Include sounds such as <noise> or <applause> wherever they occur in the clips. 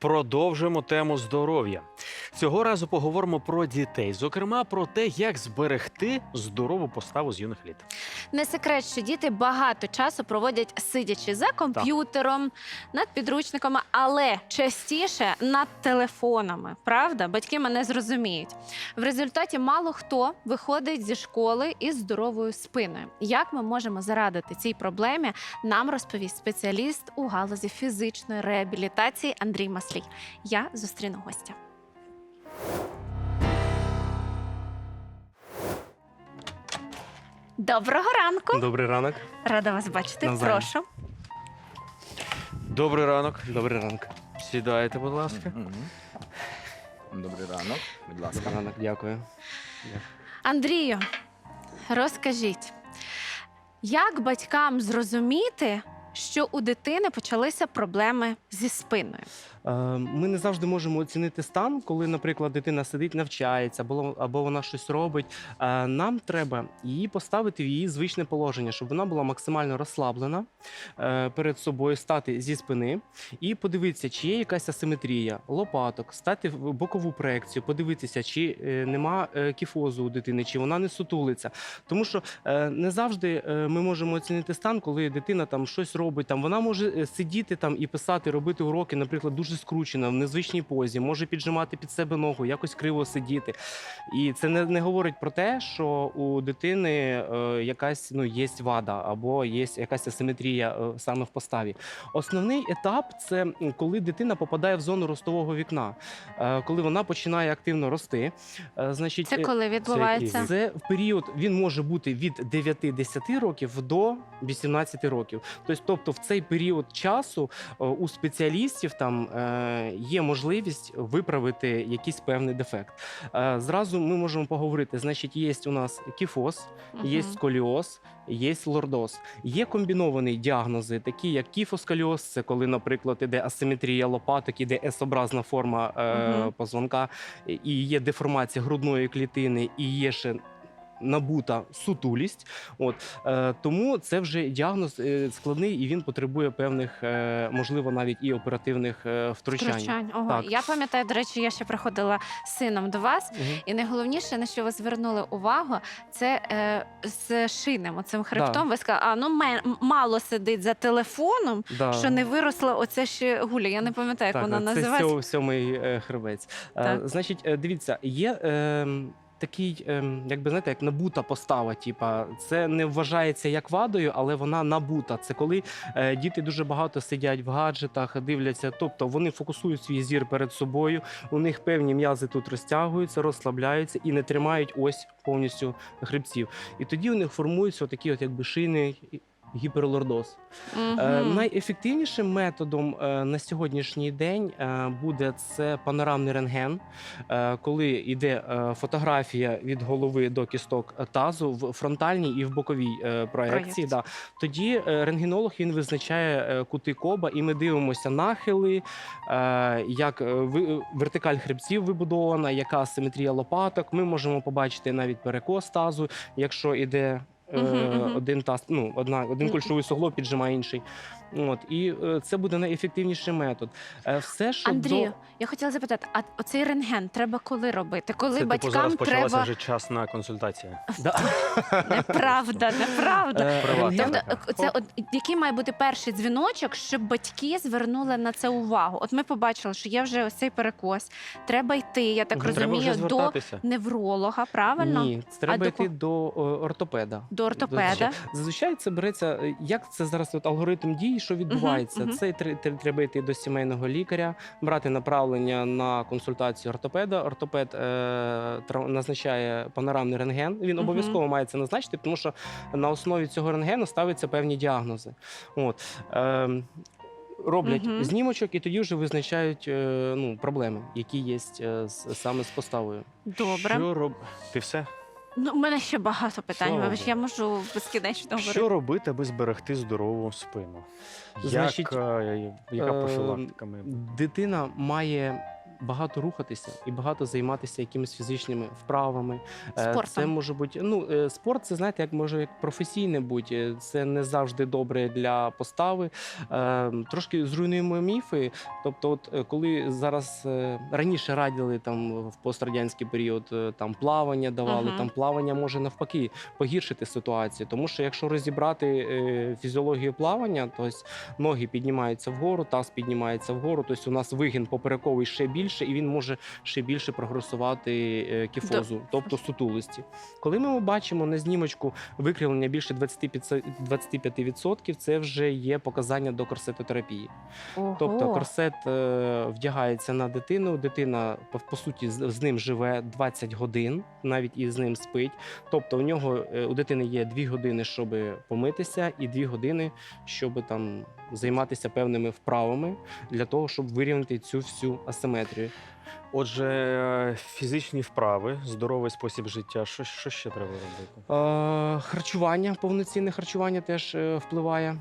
Продовжуємо тему здоров'я. Цього разу поговоримо про дітей, зокрема про те, як зберегти здорову поставу з юних літ. Не секрет, що діти багато часу проводять сидячи за комп'ютером, над підручниками, але частіше над телефонами. Правда, батьки мене зрозуміють. В результаті мало хто виходить зі школи із здоровою спиною. Як ми можемо зарадити цій проблемі, нам розповість спеціаліст у галузі фізичної реабілітації Андрій Маслій. Я зустріну гостя. Доброго ранку! Добрий ранок. Рада вас бачити. Навзаєм. Прошу. Добрий ранок. Добрий ранок. Сідайте, будь ласка. Добрий ранок, будь ласка. Добрий ранок, дякую. Андрію, розкажіть, як батькам зрозуміти, що у дитини почалися проблеми зі спиною? Е, Ми не завжди можемо оцінити стан, коли, наприклад, дитина сидить, навчається, або, вона щось робить. Е, Нам треба її поставити в її звичне положення, щоб вона була максимально розслаблена е, перед собою, стати зі спини і подивитися, чи є якась асиметрія, лопаток, стати в бокову проекцію, подивитися, чи нема кіфозу у дитини, чи вона не сутулиться. Тому що не завжди ми можемо оцінити стан, коли дитина там щось робить. Там вона може сидіти там і писати, робити уроки, наприклад, дуже скручена в незвичній позі, може піджимати під себе ногу, якось криво сидіти. І це не, не говорить про те, що у дитини е, якась ну є вада або є якась асиметрія е, саме в поставі. Основний етап це коли дитина попадає в зону ростового вікна, е, коли вона починає активно рости. Е, значить, Це коли відбувається? це в період він може бути від 9-10 років до 18 років. Тобто, в цей період часу у спеціалістів там є можливість виправити якийсь певний дефект. Е, Зразу ми можемо поговорити. Значить, є у нас кіфоз, є сколіоз, є лордоз. Є комбіновані діагнози, такі як кіфосколіоз, це коли, наприклад, іде асиметрія лопаток, іде S-образна форма е, позвонка, і є деформація грудної клітини, і є ще. Набута сутулість, от е, тому це вже діагноз е, складний і він потребує певних, е, можливо, навіть і оперативних е, втручань. Втручань. Ого. Так. Я пам'ятаю, до речі, я ще приходила з сином до вас, Мгм. і найголовніше, на що ви звернули увагу, це е, з шинем, оцим хребтом. Ви сказали, а ну мало сидить за телефоном, Да. що не виросла оце ще гуля. Я не пам'ятаю, як так, вона це називається. сьо- сьомий хребець. Е, Так. Значить, дивіться, є. Е, Такий, ем, якби знаєте, як набута постава. Типа, це не вважається як вадою, але вона набута. Це коли е, діти дуже багато сидять в гаджетах, дивляться. Тобто вони фокусують свій зір перед собою. У них певні м'язи тут розтягуються, розслабляються і не тримають ось повністю хребців. І тоді у них формуються такі, от якби шини. Гіперлордоз. Е, найефективнішим методом е, на сьогоднішній день е, буде це панорамний рентген, е, коли йде е, фотографія від голови до кісток тазу в фронтальній і в боковій е, проекції. Да. Тоді е, рентгенолог він визначає е, кути коба, і ми дивимося нахили, е, як е, ви- вертикаль хребців вибудована, яка симетрія лопаток. Ми можемо побачити навіть перекос тазу, якщо іде. Е. Один таз, ну одна один Мгм. кульшовий суглоб піджимає інший. От і е, це буде найефективніший метод. Е, все, що Андрію, до я хотіла запитати, а оцей рентген треба коли робити? Коли Це типу батькам зараз почалася треба вже час на консультацію. да. неправда, <laughs> неправда. Е, рентген- Тобто, е, це от який має бути перший дзвіночок, щоб батьки звернули на це увагу? От ми побачили, що є вже ось цей перекос. Треба йти, я так розумію, до невролога, правильно? Ні, треба йти до ортопеда. До ортопеда. Зазвичай- це береться. е, Як це зараз от алгоритм дій, що відбувається? мгм. Це тр- тр- треба йти до сімейного лікаря, брати направлення на консультацію ортопеда. Ортопед е, назначає панорамний рентген. Він Мгм. обов'язково має це назначити, тому що на основі цього рентгену ставляться певні діагнози. От. Е, Роблять Мгм. знімочок і тоді вже визначають е, ну, проблеми, які є е, саме з поставою. Добре. Що роб... Ти все? Ну, у мене ще багато питань. Що Вибач, я можу безкінечно говорити. Що робити, аби зберегти здорову спину? Значить, Як, е, яка е, профілактика ми- Дитина має багато рухатися і багато займатися якимись фізичними вправами. Е, Спортом. Це може бути ну е, спорт, це знаєте, як може як професійне бути. Е, Це не завжди добре для постави. Трошки зруйнуємо міфи. Тобто, от коли зараз раніше радили там в пострадянський період там плавання давали, Мгм. там плавання може навпаки погіршити ситуацію. Тому що якщо розібрати фізіологію плавання, то ноги піднімаються вгору, таз піднімається вгору. Тобто у нас вигін поперековий ще більше, і він може ще більше прогресувати е, кіфозу, тобто сутулості. Коли ми бачимо на знімочку викривлення більше 25%, 25%, це вже є показання до корсетотерапії. Ого. Тобто корсет е, вдягається на дитину. Дитина по, суті з, з ним живе 20 годин, навіть і з ним спить. Тобто у нього е, у дитини є 2 години, щоб помитися, і 2 години, щоб там займатися певними вправами для того, щоб вирівняти цю всю асиметрію. Отже, е, фізичні вправи, здоровий спосіб життя. Що, що ще треба робити? Е, харчування, повноцінне харчування теж е, впливає.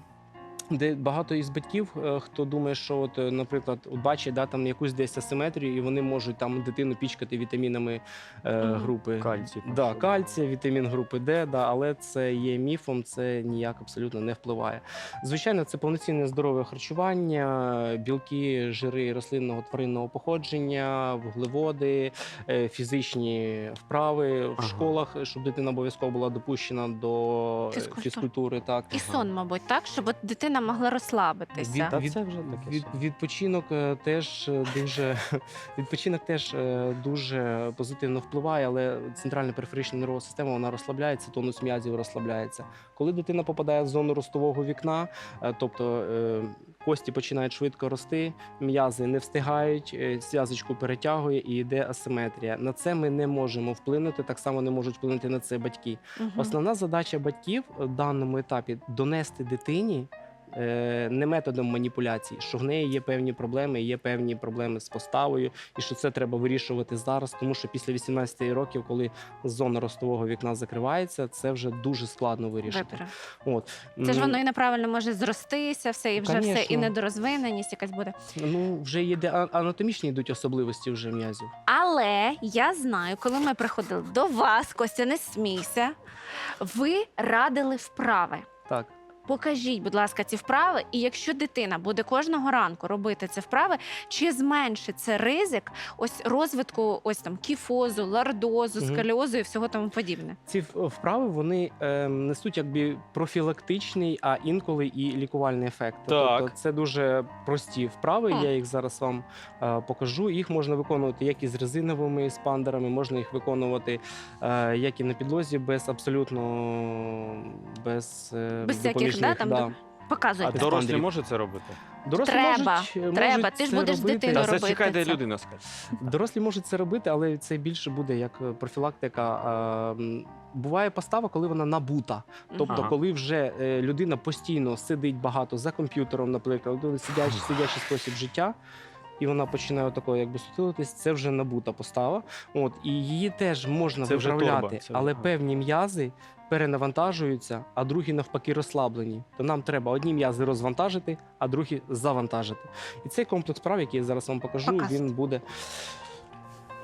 Де багато із батьків, е, хто думає, що от, е, наприклад, бачить да, там якусь десь асиметрію, і вони можуть там дитину пічкати вітамінами е, групи Кальцій, там, Да, що? кальцій, вітамін групи Д, да, але це є міфом, це ніяк абсолютно не впливає. Звичайно, це повноцінне здорове харчування, білки, жири рослинного тваринного походження, вуглеводи, е, фізичні вправи в Ага. школах, щоб дитина обов'язково була допущена до е, фізкультури. Так. І сон, мабуть, так, щоб от дитина могла розслабитися. Та Від- це вже таке. Від, відпочинок е, теж е, дуже <laughs> відпочинок теж е, дуже позитивно впливає, але центральна периферична нервова система вона розслабляється, тонус м'язів розслабляється. Коли дитина попадає в зону ростового вікна, е, тобто е, кості починають швидко рости, м'язи не встигають, е, зв'язочку перетягує і йде асиметрія. На це ми не можемо вплинути. Так само не можуть вплинути на це батьки. Мгм. Основна задача батьків в даному етапі донести дитині. Е, Не методом маніпуляцій, що в неї є певні проблеми, є певні проблеми з поставою, і що це треба вирішувати зараз, тому що після 18 років, коли зона ростового вікна закривається, це вже дуже складно вирішити. От Це ж воно і неправильно може зростися, все, і вже все, і недорозвиненість якась буде. ну вже є де анатомічні йдуть особливості вже м'язів. Але я знаю, коли ми приходили до вас, Костя, не смійся, ви радили вправи. Так. Покажіть, будь ласка, ці вправи, і якщо дитина буде кожного ранку робити ці вправи, чи зменшиться ризик ось розвитку ось там кіфозу, лордозу, Мгм. сколіозу і всього тому подібне? Ці вправи вони е, несуть якби профілактичний, а інколи і лікувальний ефект. Так. Тобто це дуже прості вправи. Хм. Я їх зараз вам е, покажу. Їх можна виконувати як із резиновими спандерами, можна їх виконувати е, як і на підлозі, без абсолютно без, е, Без всяких, да, там, да. А Показуйте. Дорослі Андрій. можуть це робити? Дорослі Треба, можуть, треба. можуть Ти ж це будеш з робити. дитиною Та робити зачекайте, це. людина скаже. Дорослі можуть це робити, але це більше буде як е, профілактика. Е, м, Буває постава, коли вона набута. Тобто, Ага. коли вже е, людина постійно сидить багато за комп'ютером, наприклад, ну, сидячий, сидячий спосіб життя. І вона починає такою, якби сутилитись, це вже набута постава. От і її теж можна Це виправляти, торба, це- але ага. певні м'язи перенавантажуються, а другі навпаки розслаблені. То нам треба одні м'язи розвантажити, а другі завантажити. І цей комплекс прав, який я зараз вам покажу, Показуйте. він буде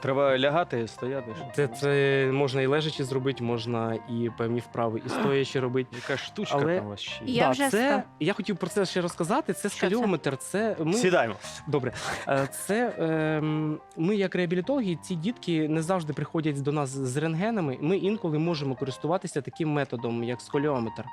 Треба лягати, стояти. щоб це, це можна і лежачи зробити, можна і певні вправи, і стоячи робити. Яка штучка Але- там у вас ще Я є. вже це ска- я хотів про це ще розказати. Це це? скаліометр. Це ми Сідаємо. добре. Е, Це ем, ми, як реабілітологи, ці дітки не завжди приходять до нас з рентгенами. Ми інколи можемо користуватися таким методом, як сколіометр.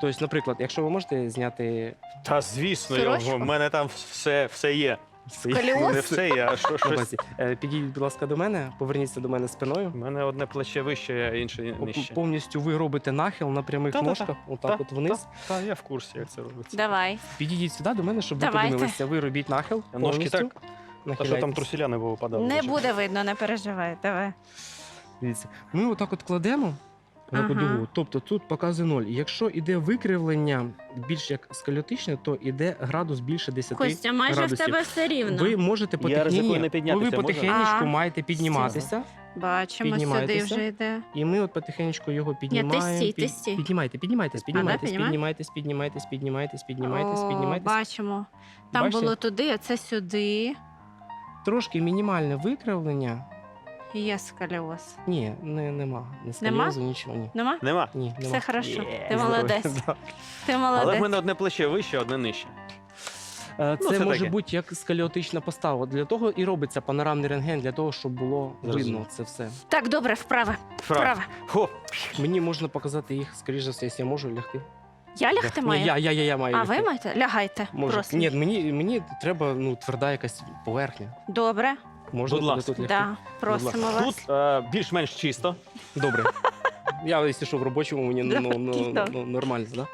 Тобто, наприклад, якщо ви можете зняти Та звісно, Сорочку? його. в мене там все, все є. Сколіоз? Не все а що, щось. е, підійдіть, будь ласка, до мене, поверніться до мене спиною. У мене одне плече вище, а інше По- нижче. Повністю ви робите нахил на прямих Та-та-та. ножках, отак Та, от вниз. Та, та, я в курсі, як це робиться. Давай. Підійдіть сюди до мене, щоб ви Давайте. подивилися. Ви робіть нахил. А ножки повністю. так? Та що там Нахиляйтесь. труселя не випадали. Не вже. буде видно, не переживай. Давай. Дивіться, ми отак от кладемо на Ага. подугу. Тобто тут показує 0. Якщо іде викривлення більш як скаліотичне, то іде градус більше 10 Костя, майже градусів. в тебе все рівно. Ви можете піднятися, ви потихенечку маєте підніматися, Бачимо, сюди вже йде. і ми от потихенечку його піднімаємо. ти під- Піднімайте, піднімайтесь, піднімайтесь, піднімайтесь, піднімайтесь, піднімайтесь, піднімайтесь, О, піднімайтесь. Бачимо. Там Бачите? було туди, а це сюди. трошки мінімальне викривлення. Є сколіоз. Ні, не, нема. Не сколіозу, нічого. Ні. Нема? Нема. Ні, нема. Все хорошо. Є. Ти молодець. <laughs> Ти Але в мене одне плече вище, одне нижче. Е, Ну, Це це може таке. бути як сколіотична постава. Для того і робиться панорамний рентген, для того, щоб було видно це все. Так, добре, вправи. Вправо. Вправи. Хо. Мені можна показати їх, скоріш за все, якщо я можу лягти. Я лягти Ні, маю? я, я, я, я маю А лягти. ви маєте? Лягайте. Можу. Просимо. Ні, мені, мені треба ну, тверда якась поверхня. Добре. Можна Будь ласка. тут? Да. Просимо вас. Тут е, більш-менш чисто. Добре. Я, якщо що, в робочому мені ну, ну, ну, ну, нормально, да?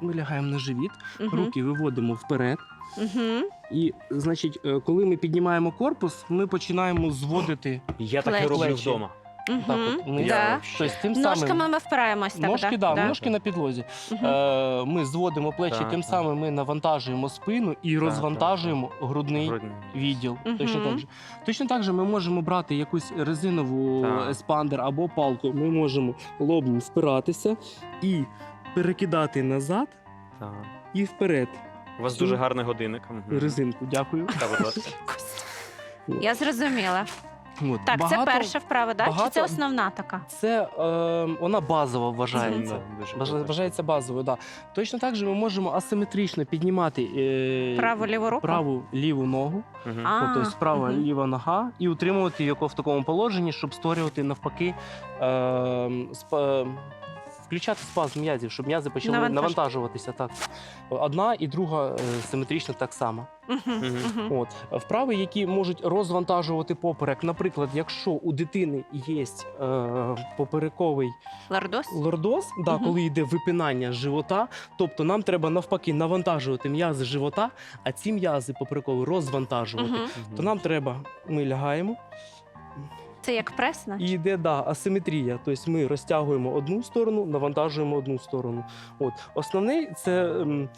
Ми лягаємо на живіт, Мгм. руки виводимо вперед. Мгм. І, значить, е, коли ми піднімаємо корпус, ми починаємо зводити Я таке Плечі. роблю вдома. Так Мгм. от вниз. Да. Тобто, тим Ножками самим... ми впираємось. Так, Ножки, да? да, ножки на підлозі. Мгм. Е, ми зводимо плечі, Так, тим так. самим ми навантажуємо спину і розвантажуємо грудний Грудний. відділ. Мгм. Точно так же. Точно так же ми можемо брати якусь резинову Так. еспандер або палку. Ми можемо лобом впиратися і перекидати назад Так. і вперед. У вас дуже гарний годинник. Мгм. Резинку. Дякую. Та, будь ласка. Я зрозуміла. От. Так, це перша вправа, да? Чи це основна така? Це е, вона базова вважається. Да, дуже круто. Вважається базовою, да. Точно так же ми можемо асиметрично піднімати е, Праву ліву руку? праву ліву ногу, Мгм. А, тобто справа мгм. ліва нога, і утримувати його в такому положенні, щоб створювати навпаки, е, сп- включати спазм м'язів, щоб м'язи почали Навантаж- навантажуватися. Так. Одна і друга е, симетрично так само. Мгм. От вправи, які можуть розвантажувати поперек. Наприклад, якщо у дитини є е, поперековий Лордос? лордоз, да, Мгм. коли йде випинання живота, тобто нам треба навпаки навантажувати м'язи живота, а ці м'язи поперекові розвантажувати. Мгм. То нам треба, ми лягаємо, Це як прес, і йде да, асиметрія. Тобто ми розтягуємо одну сторону, навантажуємо одну сторону. От основне це. ем,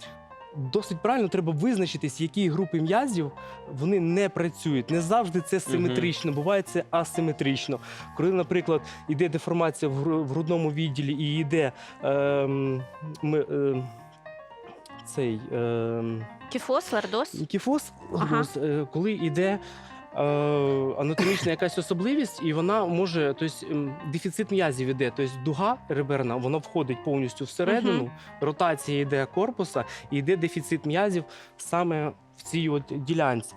Досить правильно треба визначитись, які групи м'язів вони не працюють. Не завжди це симетрично, буває це асиметрично. Коли, наприклад, йде деформація в грудному відділі і йде ем, ми, ем, цей ем, Кіфоз, лордос? кіфоз, Ага. лордоз, е, коли йде е, анатомічна якась особливість, і вона може, тобто ем, дефіцит м'язів іде, тобто дуга реберна, вона входить повністю всередину, ротація йде корпуса, і йде дефіцит м'язів саме в цій от ділянці.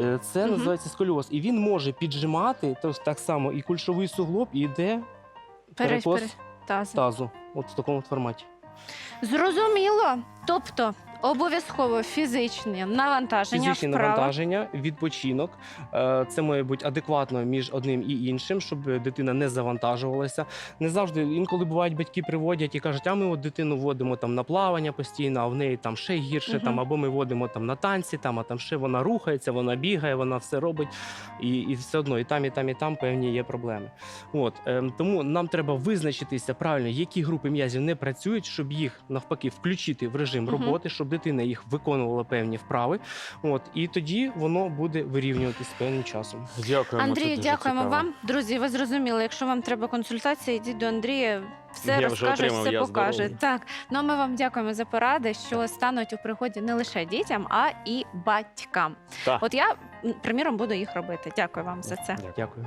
Е, Це Мгм. називається сколіоз. І він може піджимати тобто, так само і кульшовий суглоб, і йде Пере- перекос пере- тазу. тазу. От в такому форматі. Зрозуміло. Тобто обов'язково фізичне навантаження Фізичні вправо. навантаження, відпочинок. Е, Це має бути адекватно між одним і іншим, щоб дитина не завантажувалася. Не завжди інколи бувають батьки приводять і кажуть, а ми от дитину водимо там на плавання постійно, а в неї там ще гірше, Мгм. там або ми водимо там на танці, там а там ще вона рухається, вона бігає, вона все робить, і, і все одно і там, і там, і там певні є проблеми. От ем, тому нам треба визначитися правильно, які групи м'язів не працюють, щоб їх навпаки включити в режим роботи, щоб дитина їх виконувала певні вправи. От і тоді воно буде вирівнюватись з певним часом. Дякуємо. Андрію, дякуємо цікаво. вам. Друзі, ви зрозуміли, якщо вам треба консультація, йдіть до Андрія, все Я розкаже, отримав, все покаже. здоровий. Так, ну а ми вам дякуємо за поради, що стануть у пригоді не лише дітям, а і батькам. Так. От я, приміром, буду їх робити. Дякую вам за це. Дякую.